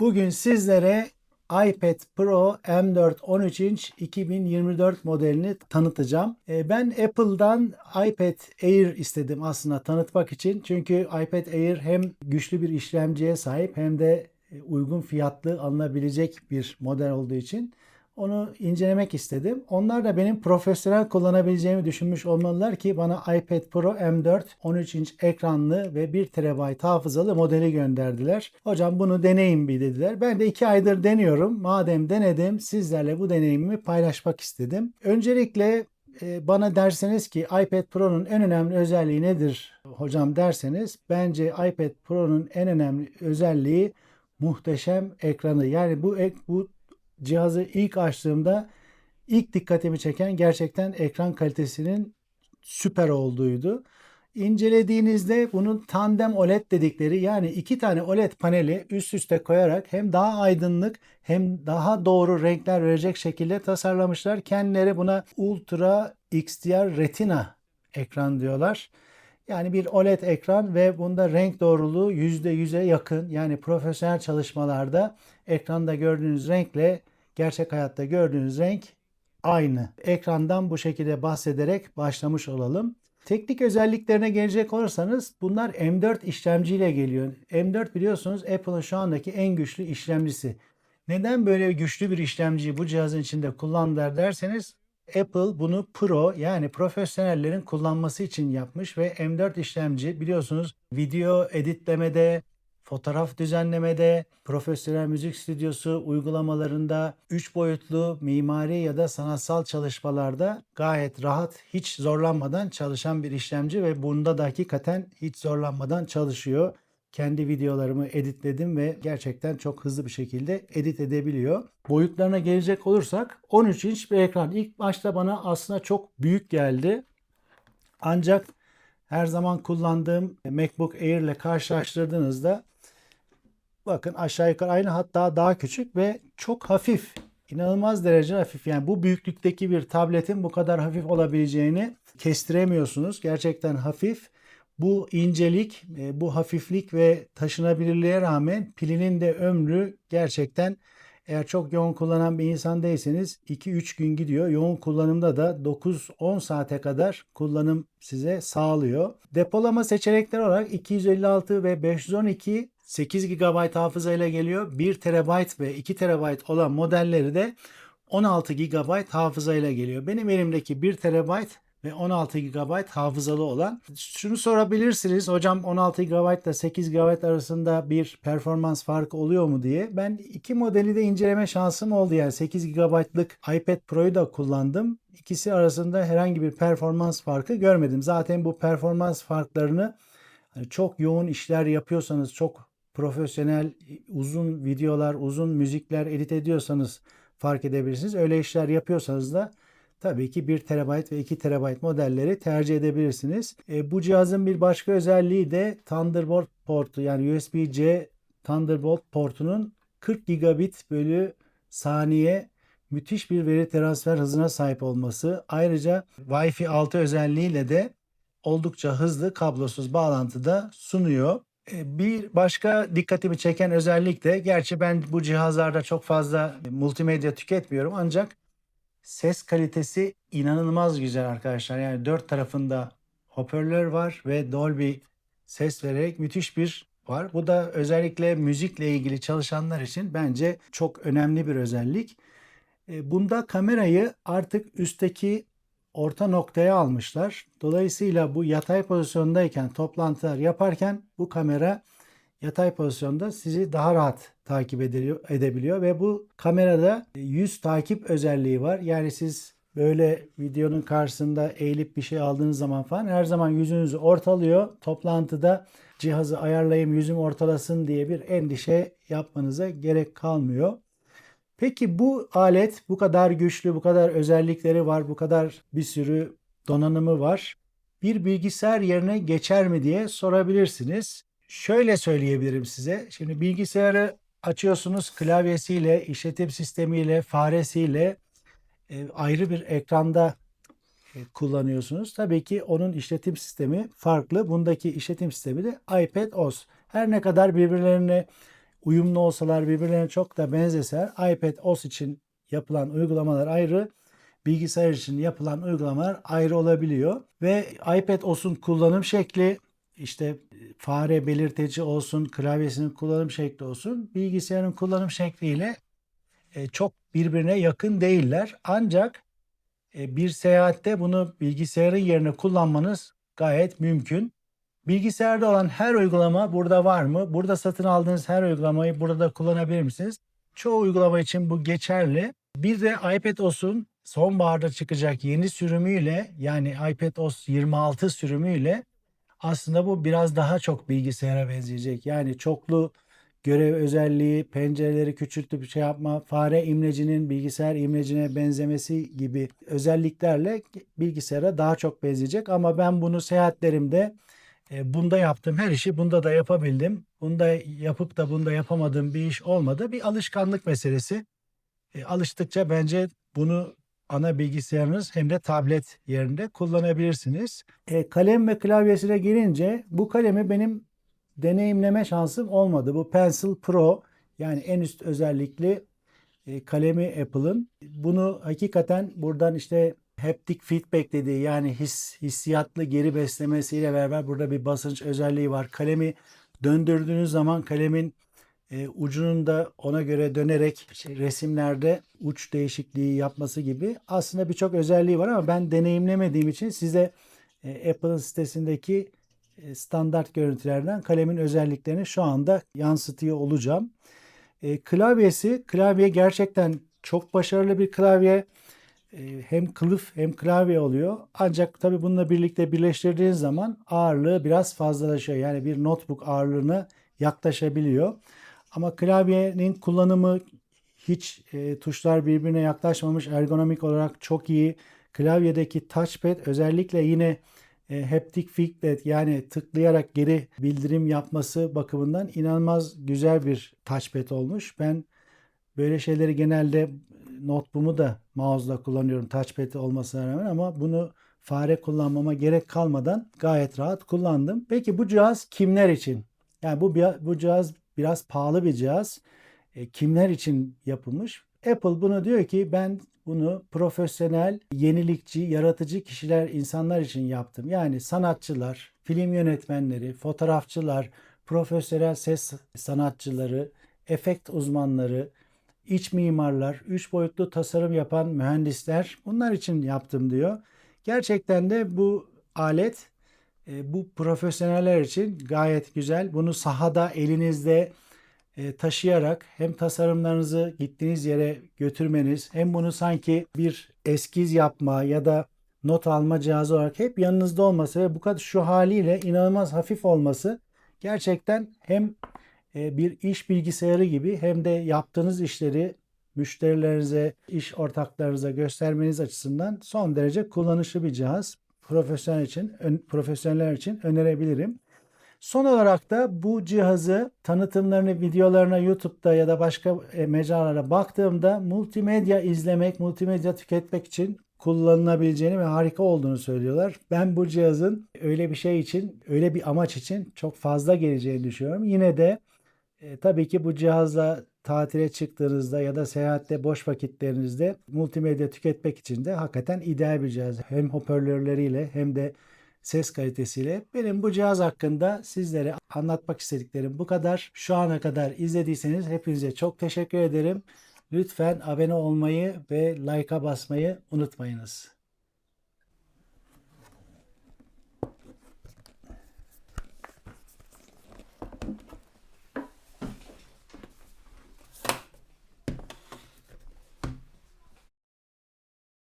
Bugün sizlere iPad Pro M4 13 inç 2024 modelini tanıtacağım. E, Ben Apple'dan iPad Air istedim aslında tanıtmak için. Çünkü iPad Air hem güçlü bir işlemciye sahip hem de uygun fiyatlı alınabilecek bir model olduğu için onu incelemek istedim. Onlar da benim profesyonel kullanabileceğimi düşünmüş olmalılar ki bana iPad Pro M4 13 inç ekranlı ve 1 TB hafızalı modeli gönderdiler. Hocam bunu deneyin bir dediler. Ben de 2 aydır deniyorum. Madem denedim sizlerle bu deneyimimi paylaşmak istedim. Öncelikle e, bana derseniz ki iPad Pro'nun en önemli özelliği nedir hocam derseniz bence iPad Pro'nun en önemli özelliği muhteşem ekranı. Yani bu bu cihazı ilk açtığımda ilk dikkatimi çeken gerçekten ekran kalitesinin süper olduğuydu. İncelediğinizde bunun tandem OLED dedikleri yani iki tane OLED paneli üst üste koyarak hem daha aydınlık hem daha doğru renkler verecek şekilde tasarlamışlar. Kendileri buna Ultra XDR Retina ekran diyorlar. Yani bir OLED ekran ve bunda renk doğruluğu %100'e yakın. Yani profesyonel çalışmalarda ekranda gördüğünüz renkle gerçek hayatta gördüğünüz renk aynı. Ekrandan bu şekilde bahsederek başlamış olalım. Teknik özelliklerine gelecek olursanız bunlar M4 işlemciyle geliyor. M4 biliyorsunuz Apple'ın şu andaki en güçlü işlemcisi. Neden böyle güçlü bir işlemciyi bu cihazın içinde kullandılar derseniz Apple bunu pro yani profesyonellerin kullanması için yapmış ve M4 işlemci biliyorsunuz video editlemede, fotoğraf düzenlemede, profesyonel müzik stüdyosu uygulamalarında, 3 boyutlu mimari ya da sanatsal çalışmalarda gayet rahat, hiç zorlanmadan çalışan bir işlemci ve bunda da hakikaten hiç zorlanmadan çalışıyor. Kendi videolarımı editledim ve gerçekten çok hızlı bir şekilde edit edebiliyor. Boyutlarına gelecek olursak 13 inç bir ekran. İlk başta bana aslında çok büyük geldi. Ancak her zaman kullandığım MacBook Air ile karşılaştırdığınızda bakın aşağı yukarı aynı hatta daha küçük ve çok hafif. İnanılmaz derece hafif. Yani bu büyüklükteki bir tabletin bu kadar hafif olabileceğini kestiremiyorsunuz. Gerçekten hafif. Bu incelik, e, bu hafiflik ve taşınabilirliğe rağmen pilinin de ömrü gerçekten eğer çok yoğun kullanan bir insan değilseniz 2-3 gün gidiyor. Yoğun kullanımda da 9-10 saate kadar kullanım size sağlıyor. Depolama seçenekleri olarak 256 ve 512 8 GB hafıza ile geliyor. 1 TB ve 2 TB olan modelleri de 16 GB hafıza ile geliyor. Benim elimdeki 1 TB ve 16 GB hafızalı olan. Şunu sorabilirsiniz hocam 16 GB ile 8 GB arasında bir performans farkı oluyor mu diye. Ben iki modeli de inceleme şansım oldu yani 8 GB'lık iPad Pro'yu da kullandım. İkisi arasında herhangi bir performans farkı görmedim. Zaten bu performans farklarını hani çok yoğun işler yapıyorsanız, çok profesyonel uzun videolar, uzun müzikler edit ediyorsanız fark edebilirsiniz. Öyle işler yapıyorsanız da tabii ki 1 TB ve 2 TB modelleri tercih edebilirsiniz. E, bu cihazın bir başka özelliği de Thunderbolt portu yani USB-C Thunderbolt portunun 40 gigabit bölü saniye müthiş bir veri transfer hızına sahip olması. Ayrıca Wi-Fi 6 özelliğiyle de oldukça hızlı kablosuz bağlantıda sunuyor. E, Bir başka dikkatimi çeken özellik de gerçi ben bu cihazlarda çok fazla multimedya tüketmiyorum ancak ses kalitesi inanılmaz güzel arkadaşlar. Yani dört tarafında hoparlör var ve Dolby ses vererek müthiş bir var. Bu da özellikle müzikle ilgili çalışanlar için bence çok önemli bir özellik. E, Bunda kamerayı artık üstteki orta noktaya almışlar. Dolayısıyla bu yatay pozisyondayken toplantılar yaparken bu kamera yatay pozisyonda sizi daha rahat takip edebiliyor ve bu kamerada yüz takip özelliği var. Yani siz böyle videonun karşısında eğilip bir şey aldığınız zaman falan her zaman yüzünüzü ortalıyor. Toplantıda cihazı ayarlayayım yüzüm ortalasın diye bir endişe yapmanıza gerek kalmıyor. Peki bu alet bu kadar güçlü, bu kadar özellikleri var, bu kadar bir sürü donanımı var. Bir bilgisayar yerine geçer mi diye sorabilirsiniz. Şöyle söyleyebilirim size. Şimdi bilgisayarı açıyorsunuz klavyesiyle, işletim sistemiyle, faresiyle e, ayrı bir ekranda e, kullanıyorsunuz. Tabii ki onun işletim sistemi farklı. Bundaki işletim sistemi de iPad OS. Her ne kadar birbirlerine uyumlu olsalar birbirlerine çok da benzeser. iPad OS için yapılan uygulamalar ayrı, bilgisayar için yapılan uygulamalar ayrı olabiliyor. Ve iPad OS'un kullanım şekli işte fare belirteci olsun, klavyesinin kullanım şekli olsun, bilgisayarın kullanım şekliyle e, çok birbirine yakın değiller. Ancak e, bir seyahatte bunu bilgisayarın yerine kullanmanız gayet mümkün. Bilgisayarda olan her uygulama burada var mı? Burada satın aldığınız her uygulamayı burada kullanabilir misiniz? Çoğu uygulama için bu geçerli. Bir de iPadOS'un sonbaharda çıkacak yeni sürümüyle yani iPadOS 26 sürümüyle aslında bu biraz daha çok bilgisayara benzeyecek. Yani çoklu görev özelliği, pencereleri küçültüp şey yapma, fare imlecinin bilgisayar imlecine benzemesi gibi özelliklerle bilgisayara daha çok benzeyecek. Ama ben bunu seyahatlerimde e, bunda yaptığım her işi bunda da yapabildim. Bunda yapıp da bunda yapamadığım bir iş olmadı. Bir alışkanlık meselesi. E, alıştıkça bence bunu ana bilgisayarınız hem de tablet yerinde kullanabilirsiniz. E, kalem ve klavyesine gelince bu kalemi benim deneyimleme şansım olmadı. Bu Pencil Pro yani en üst özellikli e, kalemi Apple'ın. Bunu hakikaten buradan işte haptic feedback dediği yani his, hissiyatlı geri beslemesiyle beraber burada bir basınç özelliği var. Kalemi döndürdüğünüz zaman kalemin e, ucunun da ona göre dönerek şey, resimlerde uç değişikliği yapması gibi aslında birçok özelliği var ama ben deneyimlemediğim için size e, Apple'ın sitesindeki e, standart görüntülerden kalemin özelliklerini şu anda yansıtıyor olacağım. E, klavyesi, klavye gerçekten çok başarılı bir klavye. E, hem kılıf hem klavye oluyor. Ancak tabii bununla birlikte birleştirdiğiniz zaman ağırlığı biraz fazlalaşıyor. Yani bir notebook ağırlığına yaklaşabiliyor. Ama klavyenin kullanımı hiç e, tuşlar birbirine yaklaşmamış ergonomik olarak çok iyi. Klavyedeki touchpad özellikle yine e, haptic feedback yani tıklayarak geri bildirim yapması bakımından inanılmaz güzel bir touchpad olmuş. Ben böyle şeyleri genelde notebook'umu da mouse'la kullanıyorum touchpad olmasına rağmen ama bunu fare kullanmama gerek kalmadan gayet rahat kullandım. Peki bu cihaz kimler için? Yani bu bu cihaz biraz pahalı bir cihaz. E, kimler için yapılmış? Apple bunu diyor ki ben bunu profesyonel, yenilikçi, yaratıcı kişiler, insanlar için yaptım. Yani sanatçılar, film yönetmenleri, fotoğrafçılar, profesyonel ses sanatçıları, efekt uzmanları, iç mimarlar, üç boyutlu tasarım yapan mühendisler bunlar için yaptım diyor. Gerçekten de bu alet e, bu profesyoneller için gayet güzel. Bunu sahada elinizde e, taşıyarak hem tasarımlarınızı gittiğiniz yere götürmeniz hem bunu sanki bir eskiz yapma ya da not alma cihazı olarak hep yanınızda olması ve bu kadar şu haliyle inanılmaz hafif olması gerçekten hem e, bir iş bilgisayarı gibi hem de yaptığınız işleri müşterilerinize, iş ortaklarınıza göstermeniz açısından son derece kullanışlı bir cihaz. Profesyonel için, profesyoneller için önerebilirim. Son olarak da bu cihazı tanıtımlarını, videolarına YouTube'da ya da başka e, mecralara baktığımda multimedya izlemek, multimedya tüketmek için kullanılabileceğini ve harika olduğunu söylüyorlar. Ben bu cihazın öyle bir şey için, öyle bir amaç için çok fazla geleceğini düşünüyorum. Yine de e, tabii ki bu cihazla tatile çıktığınızda ya da seyahatte boş vakitlerinizde multimedya tüketmek için de hakikaten ideal bir cihaz. Hem hoparlörleriyle hem de ses kalitesiyle. Benim bu cihaz hakkında sizlere anlatmak istediklerim bu kadar. Şu ana kadar izlediyseniz hepinize çok teşekkür ederim. Lütfen abone olmayı ve like'a basmayı unutmayınız.